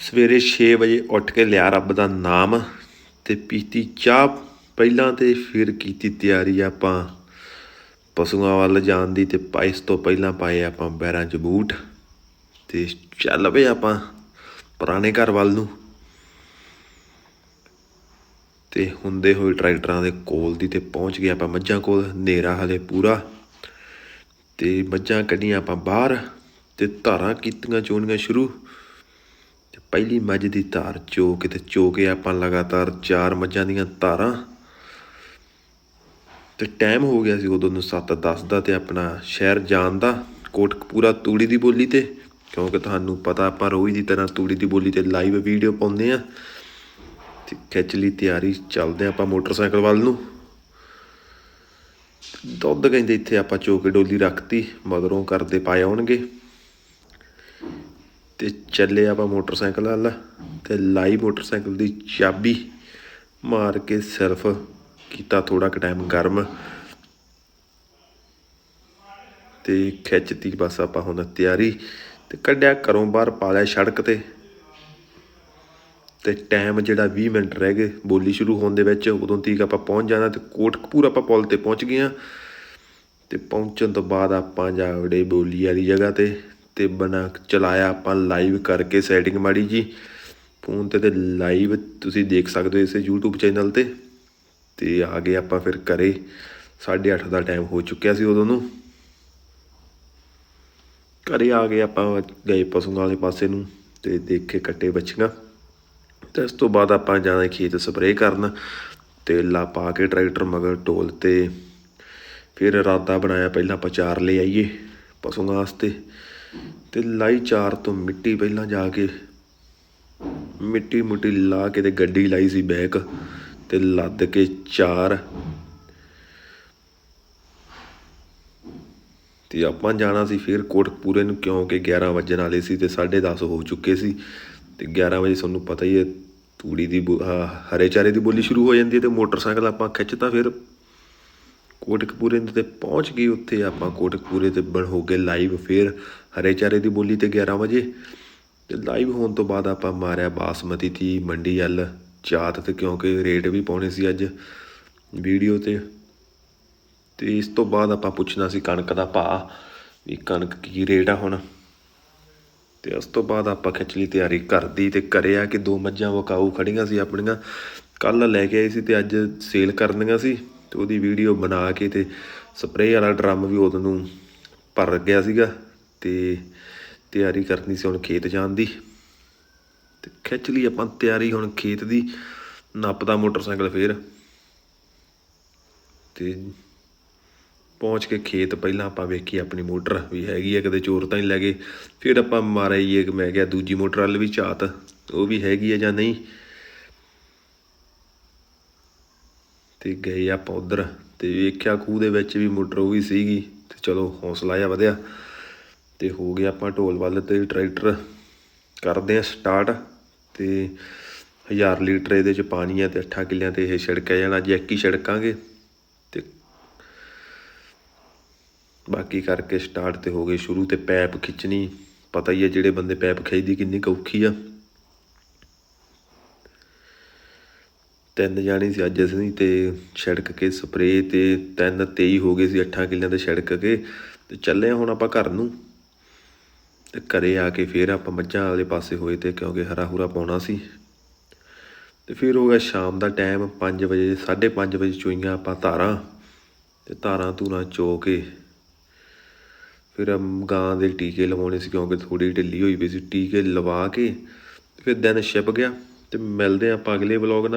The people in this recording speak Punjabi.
ਸਵੇਰੇ 6 ਵਜੇ ਉੱਠ ਕੇ ਲਿਆ ਰੱਬ ਦਾ ਨਾਮ ਤੇ ਪੀਤੀ ਚਾਹ। ਪਹਿਲਾਂ ਤੇ ਫਿਰ ਕੀਤੀ ਤਿਆਰੀ ਆਪਾਂ ਪਸ਼ੂਆਂ ਵੱਲ ਜਾਣ ਦੀ ਤੇ ਪਾਇਸ ਤੋਂ ਪਹਿਲਾਂ ਪਾਏ ਆਪਾਂ ਬੈਰਾਂ 'ਚ ਬੂਟ ਤੇ ਚੱਲ ਪਏ ਆਪਾਂ ਪੁਰਾਣੇ ਘਰ ਵੱਲ ਨੂੰ। ਤੇ ਹੁੰਦੇ ਹੋਏ ਟਰੈਕਟਰਾਂ ਦੇ ਕੋਲ ਦੀ ਤੇ ਪਹੁੰਚ ਗਏ ਆਪਾਂ ਮੱਝਾਂ ਕੋਲ, ਹਨੇਰਾ ਹਲੇ ਪੂਰਾ। ਤੇ ਮੱਝਾਂ ਕੱਢੀਆਂ ਆਪਾਂ ਬਾਹਰ ਤੇ ਧਾਰਾਂ ਕੀਤੀਆਂ ਚੋਣੀਆਂ ਸ਼ੁਰੂ। ਪਹਿਲੀ ਮੱਝ ਦੀ ਧਾਰ ਚੋ ਕੇ ਤੇ ਚੋ ਕੇ ਆਪਾਂ ਲਗਾਤਾਰ ਚਾਰ ਮੱਝਾਂ ਦੀਆਂ ਧਾਰਾਂ। ਤੇ ਟਾਈਮ ਹੋ ਗਿਆ ਸੀ ਉਦੋਂ ਨੂੰ 7:10 ਦਾ ਤੇ ਆਪਣਾ ਸ਼ਹਿਰ ਜਾਣ ਦਾ ਕੋਟਕਪੂਰਾ ਤੂੜੀ ਦੀ ਬੋਲੀ ਤੇ। ਕਿਉਂਕਿ ਤੁਹਾਨੂੰ ਪਤਾ ਆਪਾਂ ਰੋਜ਼ ਦੀ ਤਰ੍ਹਾਂ ਤੂੜੀ ਦੀ ਬੋਲੀ ਤੇ ਲਾਈਵ ਵੀਡੀਓ ਪਾਉਂਦੇ ਆ ਤੇ ਖਿੱਚ ਲਈ ਤਿਆਰੀ, ਚੱਲਦੇ ਆਪਾਂ ਮੋਟਰਸਾਈਕਲ ਵੱਲ ਨੂੰ। ਦੁੱਧ ਕਹਿੰਦੇ ਇੱਥੇ ਆਪਾਂ ਚੋ ਕੇ ਡੋਲੀ ਰੱਖਤੀ, ਮਗਰੋਂ ਕਰਦੇ ਪਾਏ ਆਉਣਗੇ। ਤੇ ਚੱਲੇ ਆਪਾਂ ਮੋਟਰਸਾਈਕਲ ਵੱਲ ਤੇ ਲਾਈ ਮੋਟਰਸਾਈਕਲ ਦੀ ਚਾਬੀ ਮਾਰ ਕੇ ਸਿਰਫ ਕੀਤਾ ਥੋੜਾ ਕੁ ਟਾਈਮ ਗਰਮ। ਤੇ ਖਿੱਚਤੀ ਬਸ ਆਪਾਂ ਹੁਣ ਤਿਆਰੀ ਤੇ ਕੱਢਿਆ ਘਰੋਂ ਬਾਹਰ ਪਾ ਲਿਆ ਸੜਕ ਤੇ। ਤੇ ਟਾਈਮ ਜਿਹੜਾ 20 ਮਿੰਟ ਰਹਿ ਗਏ ਬੋਲੀ ਸ਼ੁਰੂ ਹੋਣ ਦੇ ਵਿੱਚ, ਉਦੋਂ ਤੀਕ ਆਪਾਂ ਪਹੁੰਚ ਜਾਣਾ ਤੇ ਕੋਟਕਪੂਰ ਆਪਾਂ ਪੁਲ ਤੇ ਪਹੁੰਚ ਗਏ ਆ ਤੇ ਪਹੁੰਚਣ ਤੋਂ ਬਾਅਦ ਆਪਾਂ ਜਾ ਬੋਲੀ ਵਾਲੀ ਜਗ੍ਹਾ ਤੇ ਤੇ ਬਣਾ ਚਲਾਇਆ ਆਪਾਂ ਲਾਈਵ ਕਰਕੇ ਸੈਟਿੰਗ ਮਾੜੀ ਜੀ। ਫੋਨ ਤੇ ਤੇ ਲਾਈਵ ਤੁਸੀਂ ਦੇਖ ਸਕਦੇ ਹੋ ਇਸੇ YouTube ਚੈਨਲ ਤੇ। ਤੇ ਆ ਗਏ ਆਪਾਂ ਫਿਰ ਘਰੇ। 8:30 ਦਾ ਟਾਈਮ ਹੋ ਚੁੱਕਿਆ ਸੀ ਉਦੋਂ ਨੂੰ। ਘਰੇ ਆ ਗਏ ਆਪਾਂ, ਗਏ ਪਸ਼ੂਆਂ ਵਾਲੇ ਪਾਸੇ ਨੂੰ ਤੇ ਦੇਖੇ ਕੱਟੇ ਬੱਚੀਆਂ। ਤੇ ਇਸ ਤੋਂ ਬਾਅਦ ਆਪਾਂ ਜਾਣਾ ਖੇਤ ਸਪਰੇਅ ਕਰਨ। ਤੇਲਾ ਪਾ ਕੇ ਟਰੈਕਟਰ ਮਗਰ ਢੋਲ ਤੇ। ਫਿਰ ਇਰਾਦਾ ਬਣਾਇਆ, ਪਹਿਲਾਂ ਆਪਾਂ ਚਾਰ ਲੈ ਆਈਏ ਪਸ਼ੂਆਂ ਵਾਸਤੇ। ਤੇ ਲਾਈ ਚਾਰ ਤੋਂ ਮਿੱਟੀ ਪਹਿਲਾਂ ਜਾ ਕੇ ਮਿੱਟੀ ਮੁੱਟੀ ਲਾ ਕੇ ਤੇ ਗੱਡੀ ਲਾਈ ਸੀ ਬੈਕ ਤੇ ਲੱਦ ਕੇ ਚਾਰ। ਤੇ ਆਪਾਂ ਜਾਣਾ ਸੀ ਫਿਰ ਕੋਟਕਪੂਰੇ ਨੂੰ ਕਿਉਂਕਿ 11 ਵਜਣ ਵਾਲੇ ਸੀ ਤੇ 10:30 ਹੋ ਚੁੱਕੇ ਸੀ। ਤੇ 11 ਵਜੇ ਤੁਹਾਨੂੰ ਪਤਾ ਹੀ ਹੈ, ਤੂੜੀ ਦੀ ਬੋ- ਹਰੇ ਚਾਰੇ ਦੀ ਬੋਲੀ ਸ਼ੁਰੂ ਹੋ ਜਾਂਦੀ ਹੈ ਤੇ ਮੋਟਰਸਾਈਕਲ ਆਪਾਂ ਖਿੱਚਤਾ ਫਿਰ ਕੋਟਕਪੂਰੇ ਤੇ ਪਹੁੰਚ ਗਏ ਉੱਥੇ। ਆਪਾਂ ਕੋਟਕਪੂਰੇ ਤੇ ਬਣ ਹੋ ਗਏ ਲਾਈਵ ਫਿਰ ਹਰੇ ਚਾਰੇ ਦੀ ਬੋਲੀ ਤੇ 11 ਵਜੇ। ਤੇ ਲਾਈਵ ਹੋਣ ਤੋਂ ਬਾਅਦ ਆਪਾਂ ਮਾਰਿਆ ਬਾਸਮਤੀ ਦੀ ਮੰਡੀ ਵੱਲ, ਚਾਤ ਤੇ ਕਿਉਂਕਿ ਰੇਟ ਵੀ ਪਾਉਣੇ ਸੀ ਅੱਜ ਵੀਡੀਓ ਤੇ। ਤੇ ਇਸ ਤੋਂ ਬਾਅਦ ਆਪਾਂ ਪੁੱਛਣਾ ਸੀ ਕਣਕ ਦਾ ਭਾਅ ਵੀ ਕਣਕ ਕੀ ਰੇਟ ਆ ਹੁਣ। ਤੇ ਉਸ ਤੋਂ ਬਾਅਦ ਆਪਾਂ ਖਿੱਚ ਲਈ ਤਿਆਰੀ ਕਰਦੀ ਤੇ ਕਰਿਆ ਕਿ ਦੋ ਮੱਝਾਂ ਵਕਾਊ ਖੜੀਆਂ ਸੀ ਆਪਣੀਆਂ। ਕੱਲ ਲੈ ਕੇ ਆਏ ਸੀ ਤੇ ਅੱਜ ਸੇਲ ਕਰਨੀਆਂ ਸੀ। ਤੇ ਉਹਦੀ ਵੀਡੀਓ ਬਣਾ ਕੇ ਤੇ ਸਪਰੇਅ ਵਾਲਾ ਡਰਮ ਵੀ ਉਦੋਂ ਨੂੰ ਭਰ ਗਿਆ ਸੀਗਾ ਤੇ ਤਿਆਰੀ ਕਰਨੀ ਸੀ ਹੁਣ ਖੇਤ ਜਾਣ ਦੀ। ਤੇ ਖਿੱਚ ਲਈ ਆਪਾਂ ਤਿਆਰੀ ਹੁਣ ਖੇਤ ਦੀ, ਨੱਪਦਾ ਮੋਟਰਸਾਈਕਲ ਫੇਰ। ਤੇ ਪਹੁੰਚ ਕੇ ਖੇਤ ਪਹਿਲਾਂ ਆਪਾਂ ਵੇਖੀ ਆਪਣੀ ਮੋਟਰ ਵੀ ਹੈਗੀ ਆ, ਕਦੇ ਚੋਰ ਤਾਂ ਹੀ ਲੈ ਗਏ। ਫਿਰ ਆਪਾਂ ਮਾਰਿਆ ਕਿ ਮੈਂ ਕਿਹਾ ਦੂਜੀ ਮੋਟਰ ਵੱਲ ਵੀ ਝਾਤ, ਉਹ ਵੀ ਹੈਗੀ ਆ ਜਾਂ ਨਹੀਂ? ਤੇ ਗਏ ਆਪਾਂ ਉਧਰ ਤੇ ਵੇਖਿਆ ਖੂਹ ਦੇ ਵਿੱਚ ਵੀ ਮੋਟਰ ਉਹ ਵੀ ਸੀਗੀ ਤੇ ਚਲੋ ਹੌਸਲਾ ਆ ਵਧਿਆ ਤੇ ਹੋ ਗਿਆ ਆਪਾਂ ਢੋਲ ਵੱਲ ਤੇ ਟਰੈਕਟਰ ਕਰਦੇ ਆ ਸਟਾਰਟ ਤੇ 1000 ਲੀਟਰ ਇਹਦੇ ਚ ਪਾਣੀ ਆ ਤੇ 8 ਕਿੱਲਿਆਂ ਤੇ ਇਹ ਛਿੜਕਿਆ ਜਾਣਾ ਅੱਜ ਇੱਕ ਹੀ ਛਿੜਕਾਂਗੇ ਤੇ ਬਾਕੀ ਕਰਕੇ ਸਟਾਰਟ ਤੇ ਹੋ ਗਏ ਸ਼ੁਰੂ ਤੇ ਪੈਪ ਖਿੱਚਣੀ, ਪਤਾ ਹੀ ਹੈ ਜਿਹੜੇ ਬੰਦੇ ਪੈਪ ਖਿੱਚਦੀ ਕਿੰਨੀ ਕੁ ਔਖੀ ਆ। ਤਿੰਨ ਜਾਣੀ ਸੀ ਅੱਜ ਅਸੀਂ ਤੇ ਛਿੜਕ ਕੇ ਸਪਰੇਅ ਤੇ ਤਿੰਨ 23 ਹੋ ਗਏ ਸੀ 8 ਕਿੱਲਿਆਂ 'ਤੇ ਛਿੜਕ ਕੇ ਤੇ ਚੱਲੇ ਹੁਣ ਆਪਾਂ ਘਰ ਨੂੰ। ਤੇ ਘਰੇ ਆ ਕੇ ਫੇਰ ਆਪਾਂ ਮੱਝਾਂ ਵਾਲੇ ਪਾਸੇ ਹੋਏ ਤੇ ਕਿਉਂਕਿ ਹਰਾ ਹੁਰਾ ਪਾਉਣਾ ਸੀ। ਤੇ ਫਿਰ ਹੋ ਗਿਆ ਸ਼ਾਮ ਦਾ ਟਾਈਮ 5 ਵਜੇ 5:30 ਵਜੇ ਚੋਈਆਂ ਆਪਾਂ ਧਾਰਾਂ। ਤੇ ਧਾਰਾਂ ਧੂਰਾਂ ਚੋ ਕੇ ਫਿਰ ਗਾਂ ਦੇ ਟੀਕੇ ਲਵਾਉਣੇ ਸੀ ਕਿਉਂਕਿ ਥੋੜੀ ਢਿੱਲੀ ਹੋਈ ਪਈ ਸੀ, ਟੀਕੇ ਲਵਾ ਕੇ ਫਿਰ ਦਿਨ ਛਿਪ ਗਿਆ। ਤੇ ਮਿਲਦੇ ਹਾਂ ਆਪਾਂ ਅਗਲੇ ਵਲੌਗ ਨਾਲ।